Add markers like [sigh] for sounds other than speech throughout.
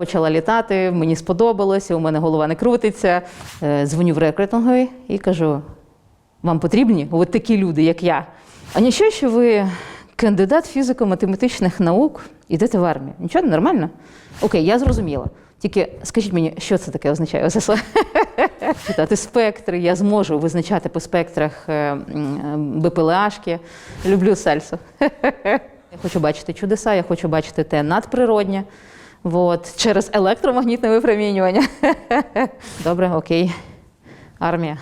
Почала літати, мені сподобалося, у мене голова не крутиться. Е, Дзвоню в рекрутинговий і кажу: вам потрібні от такі люди, як я. А нічого, що ви кандидат фізико-математичних наук, ідете в армію. Нічого, нормально? Окей, я зрозуміла. Тільки скажіть мені, що це таке означає? Оце. [laughs] Читати спектри, я зможу визначати по спектрах е, БПЛАшки. Люблю сальсу. [laughs] Я хочу бачити чудеса, я хочу бачити те надприроднє. Вот, через електромагнітне випромінювання. [laughs] Добре, окей. Армія.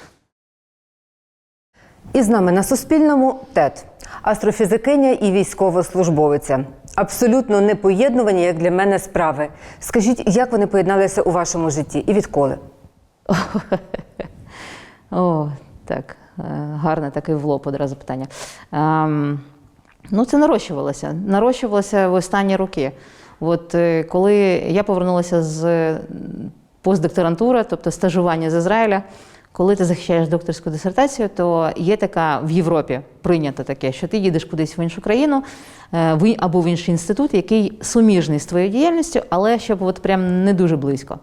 І з нами на Суспільному ТЕТ, астрофізикиня і військовослужбовиця. Абсолютно непоєднувані, як для мене, справи. Скажіть, як вони поєдналися у вашому житті і відколи? [laughs] О, так, е, гарне таке в лоб одразу питання. Ем, ну, це нарощувалося. Нарощувалося в останні роки. От е, коли я повернулася з м, постдокторантури, тобто стажування з Ізраїля, коли ти захищаєш докторську дисертацію, то є така в Європі прийнято таке, що ти їдеш кудись в іншу країну е, або в інший інститут, який суміжний з твоєю діяльністю, але щоб от прям не дуже близько.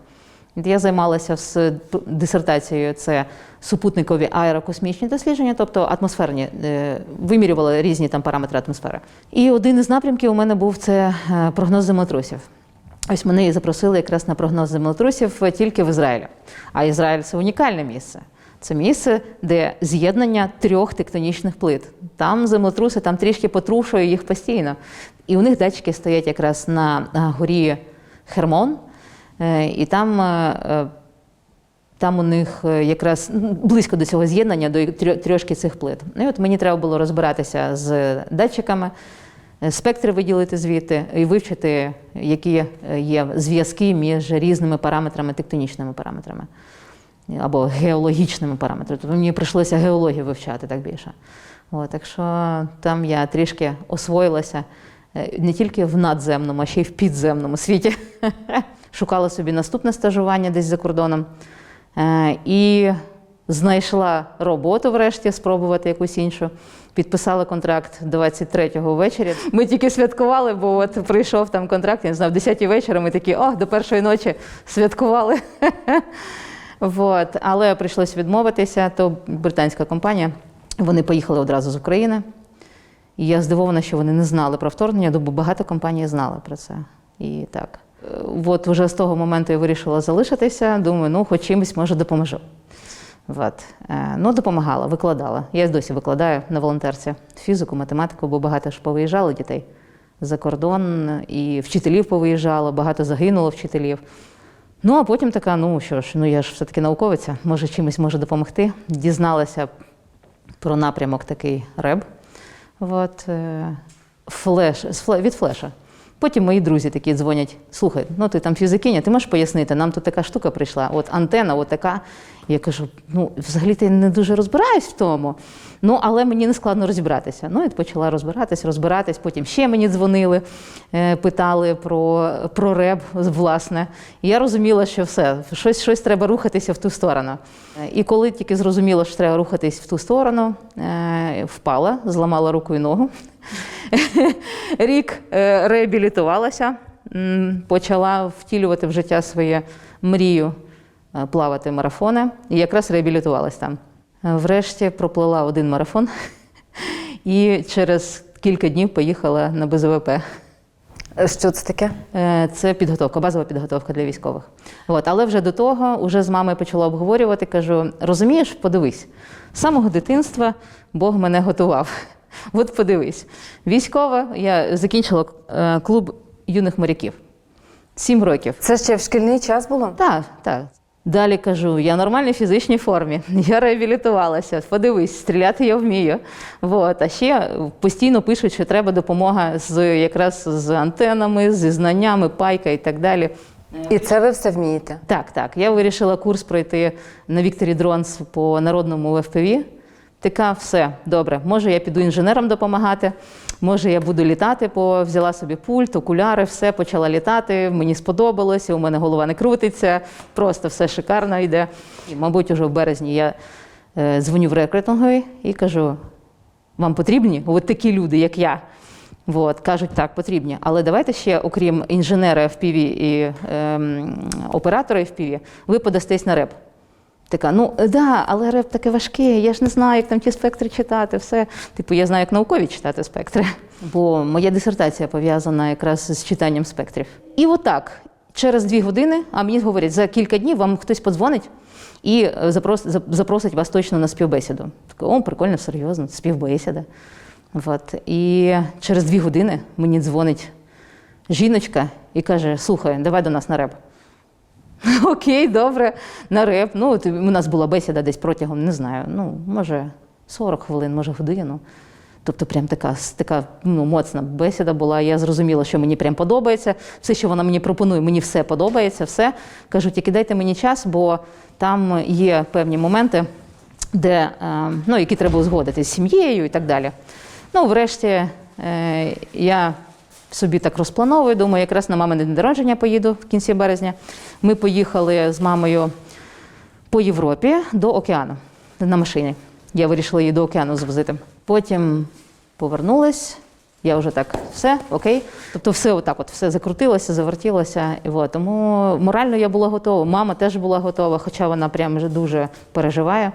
Я займалася з дисертацією це супутникові аерокосмічні дослідження, тобто атмосферні, е, вимірювали різні там параметри атмосфери. І один із напрямків у мене був це е, прогноз землетрусів. Ось мене і запросили якраз на прогноз землетрусів тільки в Ізраїлі. А Ізраїль це унікальне місце. Це місце, де з'єднання трьох тектонічних плит. Там землетруси, там трішки потрушує їх постійно. І у них датчики стоять якраз на горі Хермон. Е, І там, е, е, там у них якраз близько до цього з'єднання, до трьо- трьошки цих плит. І от мені треба було розбиратися з датчиками, спектри виділити звідти і вивчити, які є зв'язки між різними параметрами, тектонічними параметрами або геологічними параметрами. Тобто мені прийшлося геологію вивчати так більше. От, так що там я трішки освоїлася не тільки в надземному, а ще й в підземному світі. [laughs] Шукала собі наступне стажування десь за кордоном. Е, І знайшла роботу врешті, спробувати якусь іншу. Підписала контракт 23-го ввечері. Ми тільки святкували, бо от прийшов там контракт, я не знаю, в 10-й вечора ми такі, о, до першої ночі святкували. [laughs] Вот. Але прийшлось відмовитися, то британська компанія. Вони поїхали одразу з України. І я здивована, що вони не знали про вторгнення, бо багато компаній знали про це. І так. Е, От вже з того моменту я вирішила залишитися. Думаю, ну хоч чимось може допоможу. От. Е, Ну, допомагала, викладала. Я досі викладаю на волонтерці фізику, математику, бо багато ж повиїжджало дітей за кордон, і вчителів повиїжджало, багато загинуло вчителів. Ну, а потім така, ну що ж, ну я ж все-таки науковиця, може чимось можу допомогти. Дізналася про напрямок такий РЕБ. От, е, флеш, від флеша. Потім мої друзі такі дзвонять: слухай, ну ти там фізикиня, ти можеш пояснити, нам тут така штука прийшла, от антена, от така. Я кажу, ну взагалі ти не дуже розбираюсь в тому. Ну, але мені не складно розібратися. Ну, і почала розбиратись, розбиратись. Потім ще мені дзвонили, е, питали про, про реб, власне. І я розуміла, що все, щось, щось треба рухатися в ту сторону. І коли тільки зрозуміла, що треба рухатись в ту сторону, е, впала, зламала руку і ногу. [laughs] Рік е, реабілітувалася, почала втілювати в життя своє мрію е, плавати марафони, і якраз реабілітувалась там. Е, Врешті проплила один марафон [laughs] і через кілька днів поїхала на БЗВП. Що це таке? Це підготовка, базова підготовка для військових. От, але вже до того, вже з мамою почала обговорювати, кажу: розумієш, подивись, з самого дитинства Бог мене готував. От подивись. Військова, я закінчила е, клуб юних моряків. Сім років. Це ще в шкільний час було? Так, так. Далі кажу, я в нормальній фізичній формі, [laughs] я реабілітувалася. Подивись, стріляти я вмію. Вот. А ще постійно пишуть, що треба допомога з якраз з антенами, зі знаннями, пайка і так далі. І це ви все вмієте? Так, так. Я вирішила курс пройти на Вікторі Дронс по народному ФПВ. Така, все, добре. Може, я піду інженерам допомагати, може, я буду літати, бо взяла собі пульт, окуляри, все, почала літати. Мені сподобалося, у мене голова не крутиться, просто все шикарно йде. І, мабуть, уже в березні я е, дзвоню в рекрутинговий і кажу: вам потрібні от такі люди, як я. От, кажуть, так, потрібні. Але давайте ще, окрім інженера FPV і ем, оператора FPV, ви подастесь на реп. Така, ну да, але реп таке важке, я ж не знаю, як там ті спектри читати, все. Типу, я знаю, як наукові читати спектри. Бо моя дисертація пов'язана якраз з читанням спектрів. І отак, через дві години, а мені говорять, за кілька днів вам хтось подзвонить і е, запрос, зап- запросить вас точно на співбесіду. Так, о, прикольно, серйозно, співбесіда. От. І через дві години мені дзвонить жіночка і каже: слухай, давай до нас на реп. [laughs] Окей, добре, на реп. Ну, от у нас була бесіда десь протягом, не знаю, ну, може, 40 хвилин, може, годину. Тобто, прям така, така ну, моцна бесіда була. Я зрозуміла, що мені прям подобається. Все, що вона мені пропонує, мені все подобається. Все. Кажу, тільки дайте мені час, бо там є певні моменти, де, е, ну, які треба узгодити з сім'єю і так далі. Ну, врешті, е, я собі так розплановую, думаю, якраз на мамине день народження поїду в кінці березня. Ми поїхали з мамою по Європі до океану на машині. Я вирішила її до океану звозити. Потім повернулась. Я вже так, все, окей. Тобто, все отак, от все закрутилося, завертілося. І от. Тому морально я була готова. Мама теж була готова, хоча вона прям вже дуже переживає.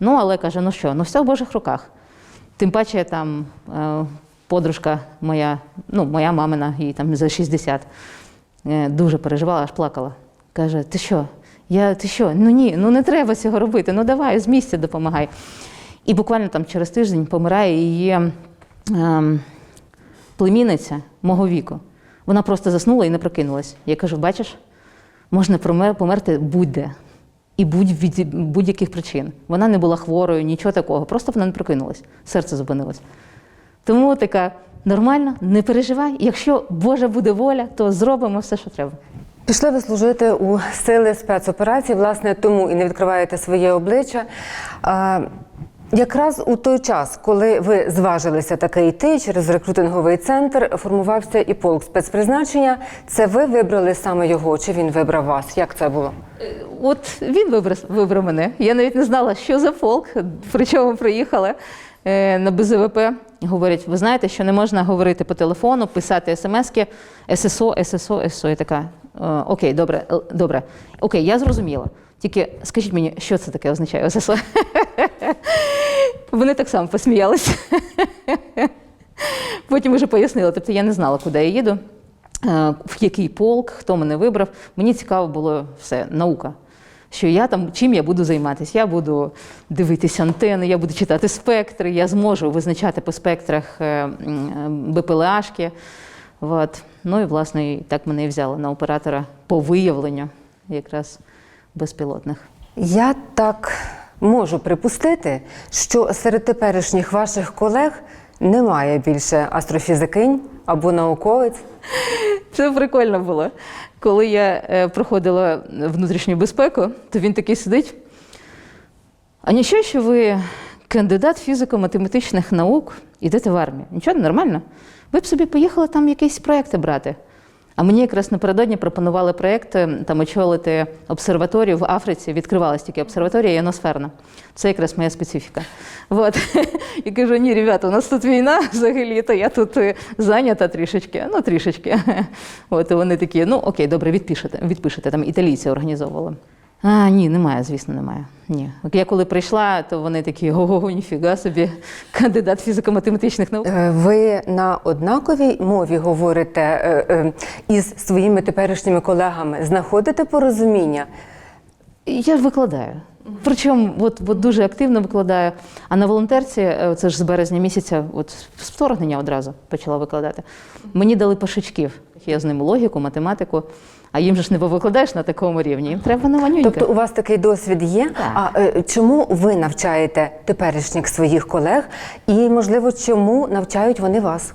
Ну, але каже: ну що, ну все в Божих руках. Тим паче там е, подружка моя, ну, моя мамина, їй там за 60, е, дуже переживала, аж плакала. Каже: ти що? Я, ти що? Ну ні, ну не треба цього робити. Ну давай, з місця допомагай. І буквально там через тиждень помирає її ем, племінниця мого віку. Вона просто заснула і не прокинулась. Я кажу: бачиш, можна померти будь-де. І будь будь-яких причин. Вона не була хворою, нічого такого. Просто вона не прокинулась, серце зупинилось. Тому така нормально, не переживай. Якщо Божа буде воля, то зробимо все, що треба. Пішли ви служити у сили спецоперацій, власне, тому і не відкриваєте своє обличчя. А, якраз у той час, коли ви зважилися таки йти через рекрутинговий центр, формувався і полк спецпризначення. Це ви вибрали саме його, чи він вибрав вас? Як це було? От він вибрав, вибрав мене. Я навіть не знала, що за полк, причому приїхала е, на БЗВП. Говорять, ви знаєте, що не можна говорити по телефону, писати смски ССО, ССО, ССО. Я така, «Е, окей, добре, добре. Окей, я зрозуміла. Тільки скажіть мені, що це таке означає ССО? Вони так само посміялися. Потім вже пояснила. Тобто я не знала, куди я їду, е, в який полк, хто мене вибрав. Мені цікаво було все, наука. Що я там, чим я буду займатися? Я буду дивитися антени, я буду читати спектри, я зможу визначати по спектрах е, БПЛАшки. От. Ну і власне і так мене і взяли на оператора по виявленню якраз безпілотних. Я так можу припустити, що серед теперішніх ваших колег немає більше астрофізикинь або науковець. Це прикольно було. Коли я е, проходила внутрішню безпеку, то він такий сидить. А нічого, що ви кандидат фізико-математичних наук, ідете в армію. Нічого, нормально. Ви б собі поїхали там якісь проекти брати. А мені якраз напередодні пропонували проєкт е, там очолити обсерваторію в Африці. Відкривалась тільки обсерваторія іоносферна. Це якраз моя специфіка. От. [laughs] І кажу: ні, ребята, у нас тут війна взагалі, то я тут е, зайнята трішечки. Ну, трішечки. [laughs] От і вони такі, ну окей, добре, відпишете. Відпишете. Там італійці організовували. А, ні, немає, звісно, немає. Ні. Я коли прийшла, то вони такі, ого, ніфіга собі, кандидат фізико-математичних наук. Е, Ви на однаковій мові говорите е, е, із своїми теперішніми колегами, знаходите порозуміння? Я ж викладаю. Причому от, от дуже активно викладаю. А на волонтерці, це ж з березня місяця, от з вторгнення одразу почала викладати. Мені дали пашичків. Я з ними логіку, математику, а їм же ж не повикладаєш на такому рівні. Їм треба на манюнька. Тобто у вас такий досвід є. Так. А е, чому ви навчаєте теперішніх своїх колег? І, можливо, чому навчають вони вас?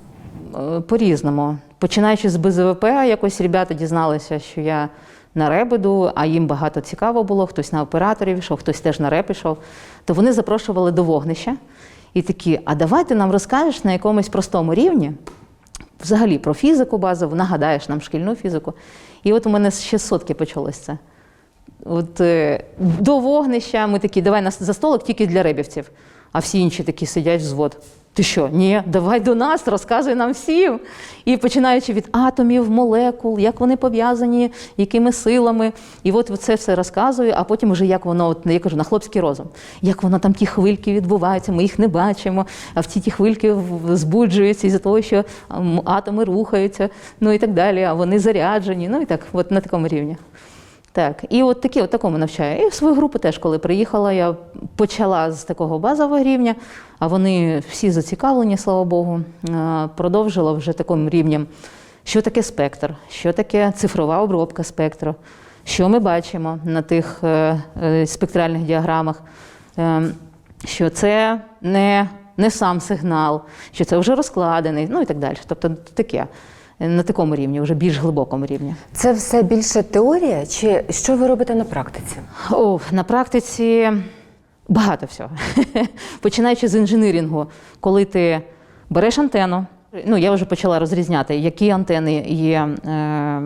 Е, По-різному. Починаючи з БЗВП, якось ребята дізналися, що я на реп іду, а їм багато цікаво було, хтось на операторів йшов, хтось теж на реп ішов. То вони запрошували до вогнища і такі: а давай ти нам розкажеш на якомусь простому рівні, взагалі про фізику базову, нагадаєш нам шкільну фізику. І от у мене ще сотки почалось це. От е, до вогнища ми такі, давай за столик тільки для ребівців. А всі інші такі сидять взвод. Ти що? Ні, давай до нас, розказуй нам всім. І починаючи від атомів, молекул, як вони пов'язані, якими силами. І от це все розказую, а потім вже як воно, от, я кажу, на хлопський розум, як воно там ті хвильки відбуваються, ми їх не бачимо, а в ті ті хвильки збуджуються із-за того, що атоми рухаються, ну і так далі, а вони заряджені. Ну і так, от на такому рівні. Так, і от такі, от такому навчаю. І в свою групу теж, коли приїхала, я почала з такого базового рівня, а вони всі зацікавлені, слава Богу, е, продовжила вже таким рівнем, що таке спектр, що таке цифрова обробка спектру, що ми бачимо на тих е, е, спектральних діаграмах, що це не, не сам сигнал, що це вже розкладений, ну і так далі. Тобто таке. На такому рівні, вже більш глибокому рівні. Це все більше теорія, чи що ви робите на практиці? О, на практиці багато всього. [laughs] Починаючи з інженерінгу, коли ти береш антенну, ну я вже почала розрізняти, які антени є. Е,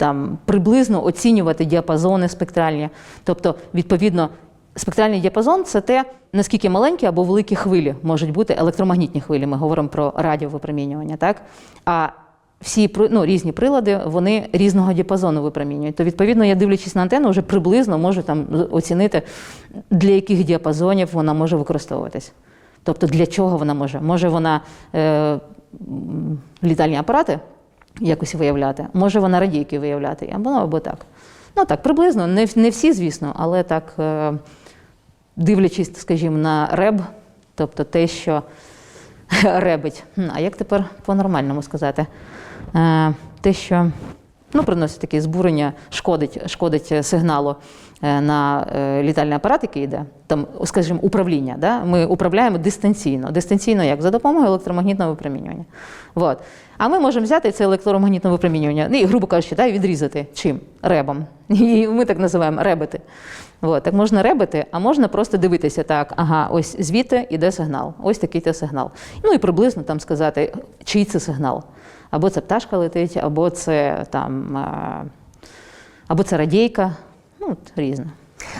там приблизно оцінювати діапазони спектральні. Тобто, відповідно, спектральний діапазон це те, наскільки маленькі або великі хвилі можуть бути електромагнітні хвилі. Ми говоримо про радіовипромінювання, так? А всі ну, різні прилади вони різного діапазону випромінюють. То відповідно, я дивлячись на антенну, вже приблизно можу там оцінити, для яких діапазонів вона може використовуватись. Тобто для чого вона може? Може вона е, літальні апарати якось виявляти, може вона радійки виявляти, або, або так. Ну так, приблизно, не, не всі, звісно, але так, е, дивлячись, скажімо, на реб, тобто те, що ребить. А як тепер по-нормальному сказати? Е, те, що ну, приносить таке збурення, шкодить, шкодить сигналу е, на е, літальний апарат, який йде, там, скажімо, управління. Да? Ми управляємо дистанційно. Дистанційно як? За допомогою електромагнітного випромінювання. Вот. А ми можемо взяти це електромагнітне випромінювання, ну, і, грубо кажучи, да, відрізати чим? Ребом. [laughs] І ми так називаємо ребити. От, так можна ребити, а можна просто дивитися так, ага, ось звідти йде сигнал, ось такий то сигнал. Ну і приблизно там сказати, чий це сигнал. Або це пташка летить, або це там, або це радійка. Ну, от, різне.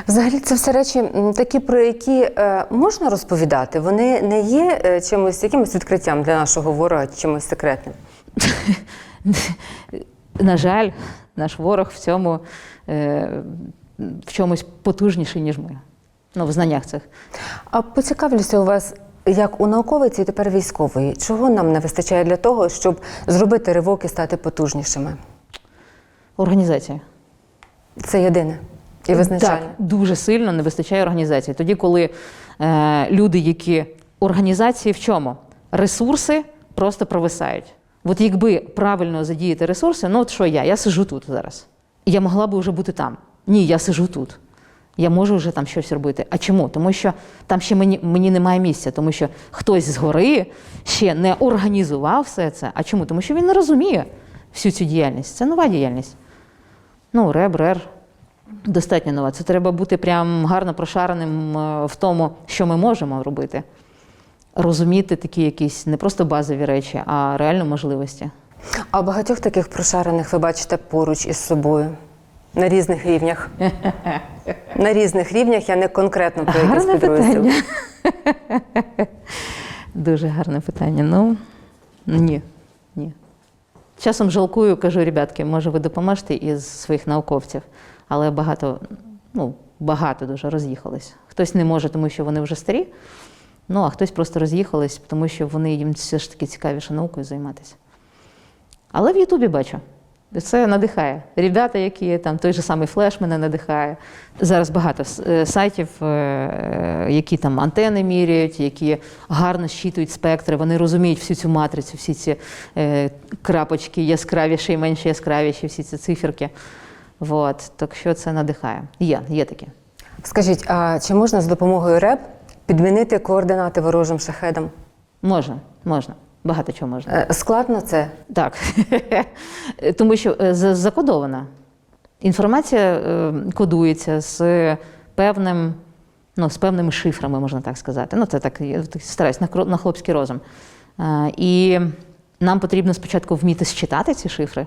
Взагалі, це все речі такі, про які е, можна розповідати. Вони не є е, чимось якимось відкриттям для нашого ворога, чимось секретним. [laughs] На жаль, наш ворог в цьому е, в чомусь потужніший, ніж ми. Ну, в знаннях цих. А поцікавлюся у вас, як у науковиці і тепер військової, чого нам не вистачає для того, щоб зробити ривок і стати потужнішими? Організація. Це єдине і визначальне. Так, дуже сильно не вистачає організації. Тоді, коли е, люди, які організації в чому? Ресурси просто провисають. От якби правильно задіяти ресурси, ну от що я? Я сижу тут зараз. Я могла би вже бути там. Ні, я сижу тут. Я можу вже там щось робити. А чому? Тому що там ще мені, мені немає місця, тому що хтось згори ще не організував все це. А чому? Тому що він не розуміє всю цю діяльність. Це нова діяльність. Ну, реб, рер. Достатньо нова. Це треба бути прям гарно прошареним е, в тому, що ми можемо робити. Розуміти такі якісь не просто базові речі, а реально можливості. А багатьох таких прошарених ви бачите поруч із собою на різних рівнях. [laughs] На різних рівнях я не конкретно про якийсь Гарне підрозділ. питання. Дуже гарне питання. Ну, ні. ні. Часом жалкую, кажу, ребятки, може, ви допоможете із своїх науковців, але багато, ну, багато дуже роз'їхались. Хтось не може, тому що вони вже старі, ну а хтось просто роз'їхались, тому що вони їм все ж таки цікавіше наукою займатися. Але в Ютубі бачу. Це надихає. Ребята, які там той же самий флеш мене надихає. Зараз багато е, сайтів, е, е, які там антени міряють, які гарно щитують спектри, вони розуміють всю цю матрицю, всі ці крапочки яскравіші і менш яскравіші, всі ці циферки. Вот. Так що це надихає. Є, є такі. Скажіть, а чи можна з допомогою РЕП підмінити координати ворожим шахедам? Можна, можна. Багато чого можна. Е, Складно це? Так, [laughs] тому що е, закодована. Інформація е, кодується з певним, ну, з певними шифрами, можна так сказати. Ну, це так, я стараюсь на, хлопський розум. І нам потрібно спочатку вміти считати ці шифри,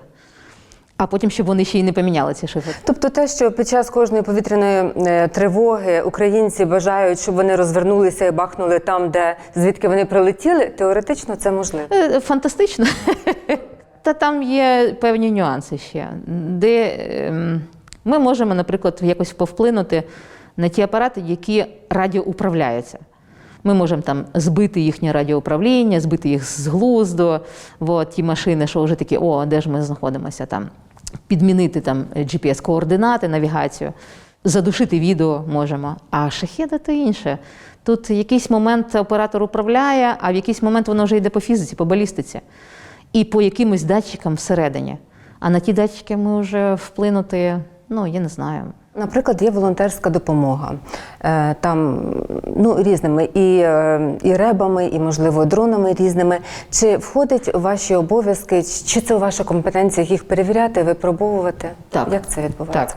А потім, щоб вони ще й не поміняли ці шифри. Тобто те, що під час кожної повітряної е, тривоги українці бажають, щоб вони розвернулися і бахнули там, де звідки вони прилетіли, теоретично це можливо. Е, Фантастично. [laughs] Та там є певні нюанси ще, де ем, ми можемо, наприклад, якось повплинути на ті апарати, які радіоуправляються. Ми можемо там збити їхнє радіоуправління, збити їх з глузду, от, ті машини, що вже такі, о, де ж ми знаходимося там, підмінити там GPS-координати, навігацію, задушити відео можемо. А шахеда то інше. Тут якийсь момент оператор управляє, а в якийсь момент воно вже йде по фізиці, по балістиці і по якимось датчикам всередині. А на ті датчики ми вже вплинути, ну я не знаю. Наприклад, є волонтерська допомога Е, там ну різними і, е, і ребами, і можливо дронами різними. Чи входить у ваші обов'язки, чи це у ваша компетенція їх перевіряти, випробовувати? Так. Як це відбувається? Так.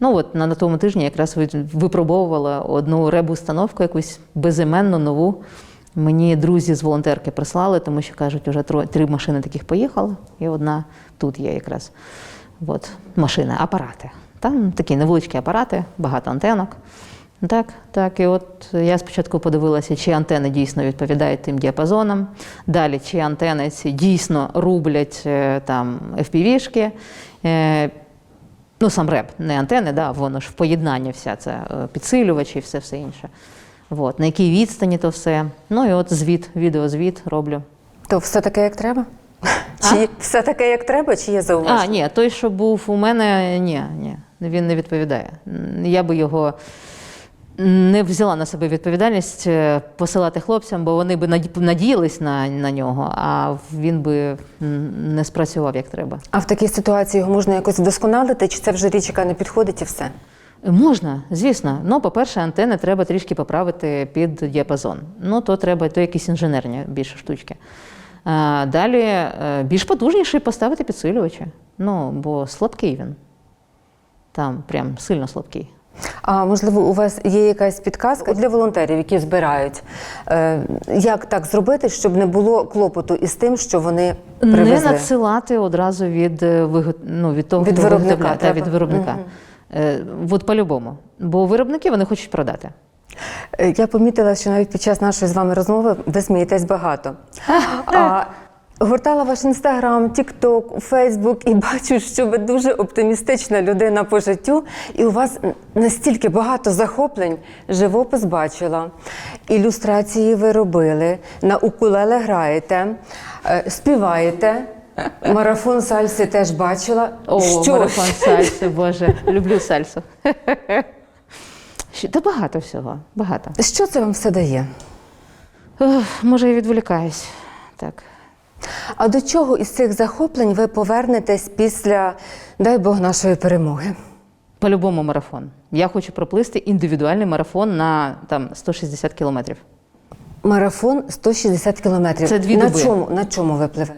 Ну от на, на тому тижні якраз випробовувала одну реб-установку, якусь безіменну, нову. Мені друзі з волонтерки прислали, тому що кажуть, вже три машини таких поїхало, і одна тут є якраз. От, машини, апарати. Там такі невеличкі апарати, багато антенок. Так, так. І от я спочатку подивилася, чи антени дійсно відповідають тим діапазонам. Далі, чи антени ці дійсно рублять е, там FPV-шки. Е, Ну, сам реп, не антени, да, воно ж в поєднанні вся це підсилювачі і все все інше. От, на якій відстані то все. Ну і от звіт, відеозвіт роблю. То все таке, як треба? Чи все таке, як треба, чи є зауваження? А, ні, той, що був у мене, ні, ні, він не відповідає. Я би його не взяла на себе відповідальність е, посилати хлопцям, бо вони би наді- надіялись на, на нього, а він би не спрацював як треба. А в такій ситуації його можна якось вдосконалити, чи це вже річ, яка не підходить і все? Можна, звісно. Ну, по-перше, антени треба трішки поправити під діапазон. Ну, то треба то якісь інженерні більше штучки. Далі е, більш потужніший поставити підсилювачі. Ну, бо слабкий він. Там прям сильно слабкий. А можливо, у вас є якась підказка для волонтерів, які збирають, е, як так зробити, щоб не було клопоту із тим, що вони Не надсилати одразу від, е, ну, від того, Від виробника та, від виробника. Е, От по-любому. Бо виробники вони хочуть продати. Я помітила, що навіть під час нашої з вами розмови ви смієтесь багато. [laughs] А, гортала ваш інстаграм, тікток, фейсбук і бачу, що ви дуже оптимістична людина по життю, і у вас настільки багато захоплень. Живопис бачила, ілюстрації ви робили, на укулеле граєте, е, співаєте. Марафон сальси теж бачила. О, що марафон сальси, боже, люблю сальсу. Та багато всього, багато. що це вам все дає? Ох, може, я відволікаюсь. Так. А до чого із цих захоплень ви повернетесь після, дай Бог, нашої перемоги? По-любому марафон. Я хочу проплисти індивідуальний марафон на там 160 кілометрів. Марафон 160 кілометрів. Це дві на доби. чому на чому ви пливете?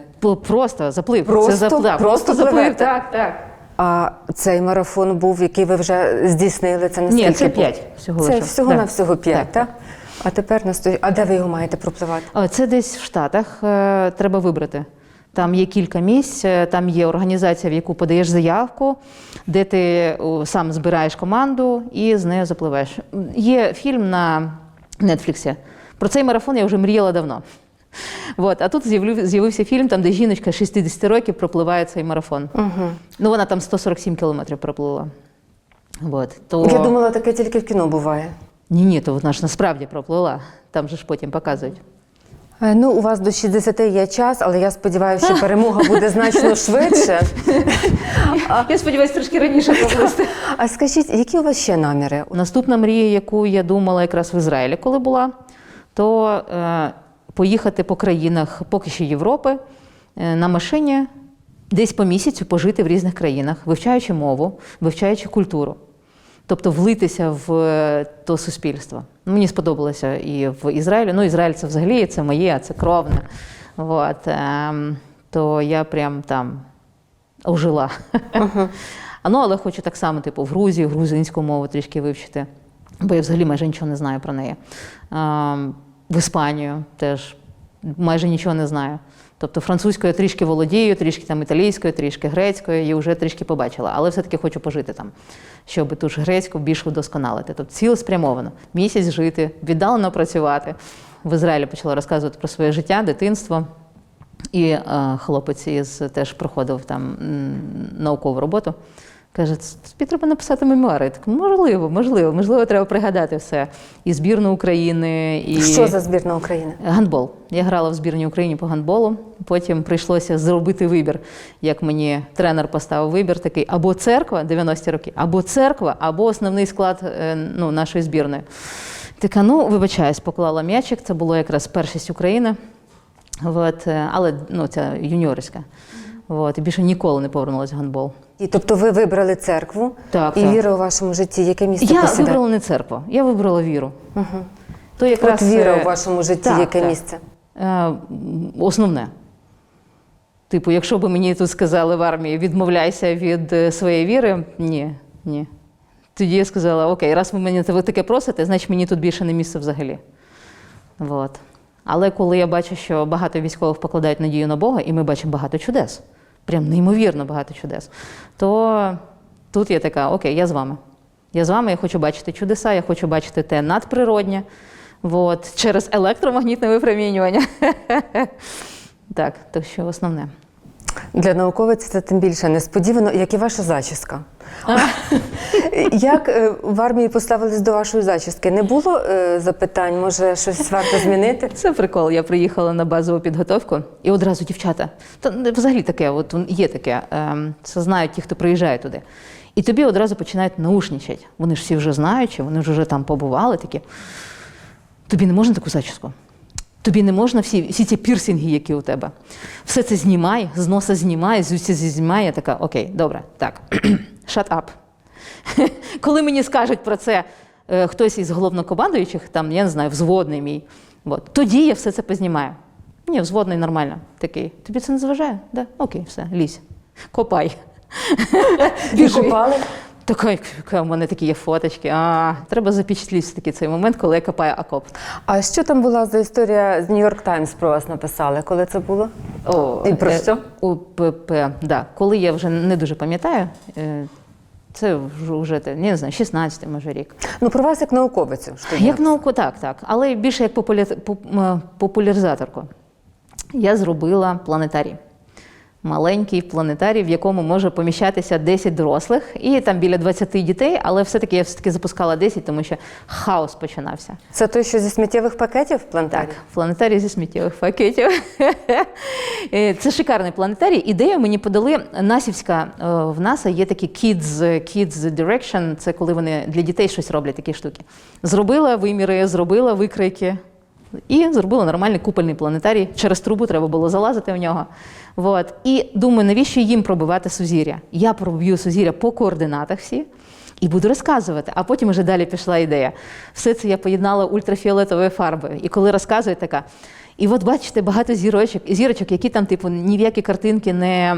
Просто заплив. Просто? Це заплив. да, Просто заплив. пливете? Так, так. А цей марафон був, який ви вже здійснили. Це наскільки? Ні, це п'ять всього Це лише. всього Так. на всього п'ять, Так, так? А тепер на сто... А де ви його маєте пропливати? Це десь в Штатах е, треба вибрати. Там є кілька місць, е, там є організація, в яку подаєш заявку, де ти сам збираєш команду і з нею запливеш. Є фільм на Нетфліксі. Про цей марафон я вже мріяла давно. От, а тут з'явився фільм, там, де жіночка 60 років пропливає цей марафон. Угу. Ну, вона там 147 кілометрів проплила. От, то... Я думала, таке тільки в кіно буває. Ні, ні, то вона ж насправді проплила. Там же ж потім показують. Е, Ну, у вас до 60 є час, але я сподіваюся, що перемога буде значно [laughs] швидше. Я сподіваюся, трошки раніше проплисти. А скажіть, які у вас ще наміри? Наступна мрія, яку я думала якраз в Ізраїлі, коли була, то е, поїхати по країнах, поки що Європи, е, на машині десь по місяцю пожити в різних країнах, вивчаючи мову, вивчаючи культуру. Тобто влитися в е, то суспільство. Мені сподобалося і в Ізраїлі. Ну, Ізраїль це взагалі це моє, це кровне. От, ем, то я прям там ожила. [laughs] А ну, але хочу так само, типу, в Грузії, грузинську мову трішки вивчити, бо я взагалі майже нічого не знаю про неї. Ем, в Іспанію теж майже нічого не знаю. Тобто французькою трішки володію, трішки там італійською, трішки грецькою, і вже трішки побачила. Але все-таки хочу пожити там, щоб ту ж грецьку більш вдосконалити. Тобто цілеспрямовано, місяць жити, віддалено працювати. В Ізраїлі почала розказувати про своє життя, дитинство. І е, хлопець із теж проходив там наукову роботу. Каже, тобі треба написати мемуари. Так, можливо, можливо, можливо, треба пригадати все. І збірну України, і Що за збірна України? гандбол. Я грала в збірній Україні по гандболу. Потім прийшлося зробити вибір, як мені тренер поставив вибір такий: або церква 90-ті роки, або церква, або основний склад е, ну, нашої збірної. Така, ну, вибачаюсь, поклала м'ячик. Це було якраз першість України. От, е, але ну, ця юніорська. От, і більше ніколи не повернулася в гандбол. І тобто ви вибрали церкву Так, і так. віра у вашому житті, яке місце Я посідає? вибрала не церкву, я вибрала віру. Угу. То якраз, От віра е, у вашому житті, так, яке так. місце? Е, Основне. Типу, якщо б мені тут сказали в армії відмовляйся від е, своєї віри, ні, ні. Тоді я сказала: окей, раз ви мені це ви таке просите, значить мені тут більше не місце взагалі. Вот. Але коли я бачу, що багато військових покладають надію на Бога, і ми бачимо багато чудес, прям неймовірно багато чудес, то тут я така, окей, я з вами. Я з вами, я хочу бачити чудеса, я хочу бачити те надприроднє, от, через електромагнітне випромінювання. [laughs] Так, так що основне. Для науковиці це тим більше несподівано, як і ваша зачіска. [laughs] Як е, в армії поставились до вашої зачіски? Не було е, запитань, може щось варто змінити? Це прикол. Я приїхала на базову підготовку, і одразу дівчата. Та взагалі таке, от є таке. ем, Це знають ті, хто приїжджає туди. І тобі одразу починають наушничати. Вони ж всі вже знаючи, вони ж вже там побували такі. Тобі не можна таку зачіску. Тобі не можна всі, всі ці пірсинги, які у тебе. Все це знімай, з носа знімай, з усі знімай. Я така, окей, добре, так. [clears throat] Shut up. [laughs] Коли мені скажуть про це е, хтось із головнокомандуючих, там, я не знаю, взводний мій, от, тоді я все це познімаю. Ні, взводний нормально. Такий. Тобі це не заважає? Да? Окей, все, лізь. Копай. [laughs] Копали? Така, яка в мене такі є фоточки. А, треба запечатліти все-таки цей момент, коли я копаю окоп. А що там була за історія з Нью-Йорк Таймс про вас написали? Коли це було? О, І про е, що? У ПП, да. Коли я вже не дуже пам'ятаю, е, це вже, те, не знаю, 16 може рік. Ну про вас як науковицю. що Як науку, так, так. Але більше як популя... популяризаторку. Я зробила планетарій. Маленький планетарій, в якому може поміщатися 10 дорослих, і там біля 20 дітей, але все-таки я все-таки запускала 10, тому що хаос починався. Це той, що зі сміттєвих пакетів плантарі? Так, планетарій зі сміттєвих пакетів. [laughs] Е, Це шикарний планетарій. Ідею мені подали Насівська е, в НАСА є такі Kids, Kids Direction, це коли вони для дітей щось роблять, такі штуки. Зробила виміри, зробила викройки. І зробила нормальний купольний планетарій. Через трубу треба було залазити в нього. Вот. І думаю, навіщо їм пробивати сузір'я? Я проб'ю сузір'я по координатах всі і буду розказувати. А потім вже далі пішла ідея. Все це я поєднала ультрафіолетовою фарбою. І коли розказую така. І от бачите, багато зірочок, зірочок, які там, типу, ні в які картинки не.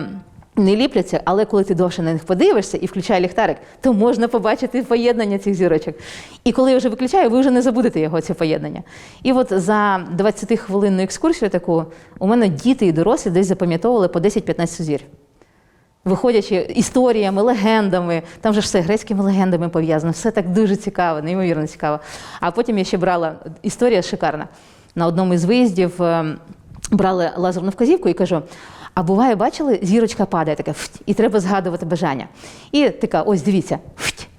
Не ліпляться, але коли ти довше на них подивишся і включає ліхтарик, то можна побачити поєднання цих зірочок. І коли я вже виключаю, ви вже не забудете його, це поєднання. І от за 20-хвилинну екскурсію таку у мене діти і дорослі десь запам'ятовували по 10-15 сузір. Виходячи історіями, легендами, там же ж все грецькими легендами пов'язано, все так дуже цікаво, неймовірно цікаво. А потім я ще брала історія шикарна. На одному із виїздів е, брали лазерну вказівку і кажу: а буває, бачили, зірочка падає, така і треба згадувати бажання. І така, ось дивіться,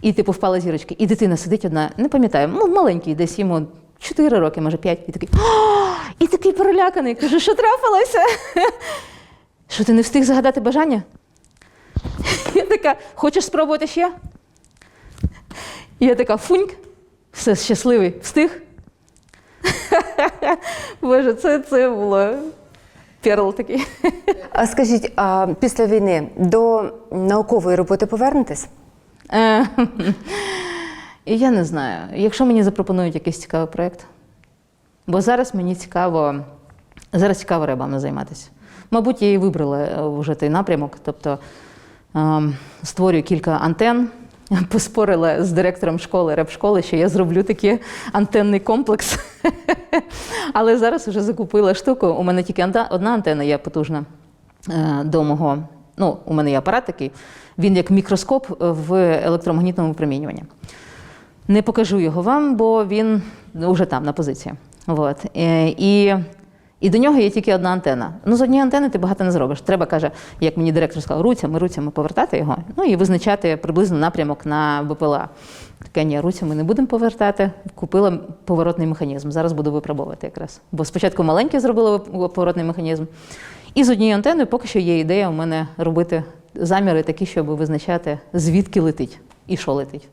і типу впала зірочка. І дитина сидить одна, не пам'ятаю, ну маленький, десь йому 4 роки, може 5, і такий, і такий переляканий. Кажу, що трапилося? Що ти не встиг загадати бажання? Я така, хочеш спробувати ще? Я така фуньк, все щасливий, встиг. [laughs] Боже, це, це було перл такий. А скажіть, а після війни до наукової роботи повернетесь? Е, я не знаю, якщо мені запропонують якийсь цікавий проєкт. Бо зараз мені цікаво, зараз цікаво рибами займатися. Мабуть, я і вибрала е, вже той напрямок. Тобто ем, створюю кілька антен [laughs] поспорила з директором школи, реп-школи, що я зроблю такий антенний комплекс. [laughs] Але зараз вже закупила штуку. У мене тільки одна антенна є потужна е, до мого. Ну, у мене є апарат такий, він як мікроскоп в електромагнітному випромінюванні. Не покажу його вам, бо він вже там на позиції. От. Е, І, і до нього є тільки одна антена. Ну, з однієї антени ти багато не зробиш. Треба, каже, як мені директор сказав, руцями, руцями повертати його, ну і визначати приблизно напрямок на БПЛА. Таке, ні, руцями не будемо повертати. Купила поворотний механізм. Зараз буду випробовувати якраз. Бо спочатку маленький зробила поворотний механізм. І з однією антеною поки що є ідея у мене робити заміри такі, щоб визначати, звідки летить і що летить.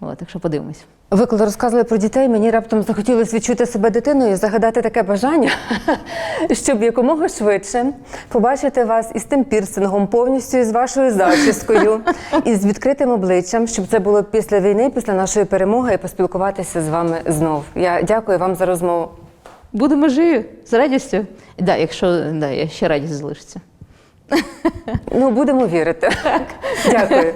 От, так що подивимось. Ви коли розказували про дітей, мені раптом захотілося відчути себе дитиною загадати таке бажання, [laughs] щоб якомога швидше побачити вас із тим пірсингом, повністю із вашою зачіскою, [laughs] і з відкритим обличчям, щоб це було після війни, після нашої перемоги, і поспілкуватися з вами знов. Я дякую вам за розмову. Будемо живі з радістю. Да, якщо да, я ще радість залишиться. Ну, будемо вірити. [laughs] Дякую.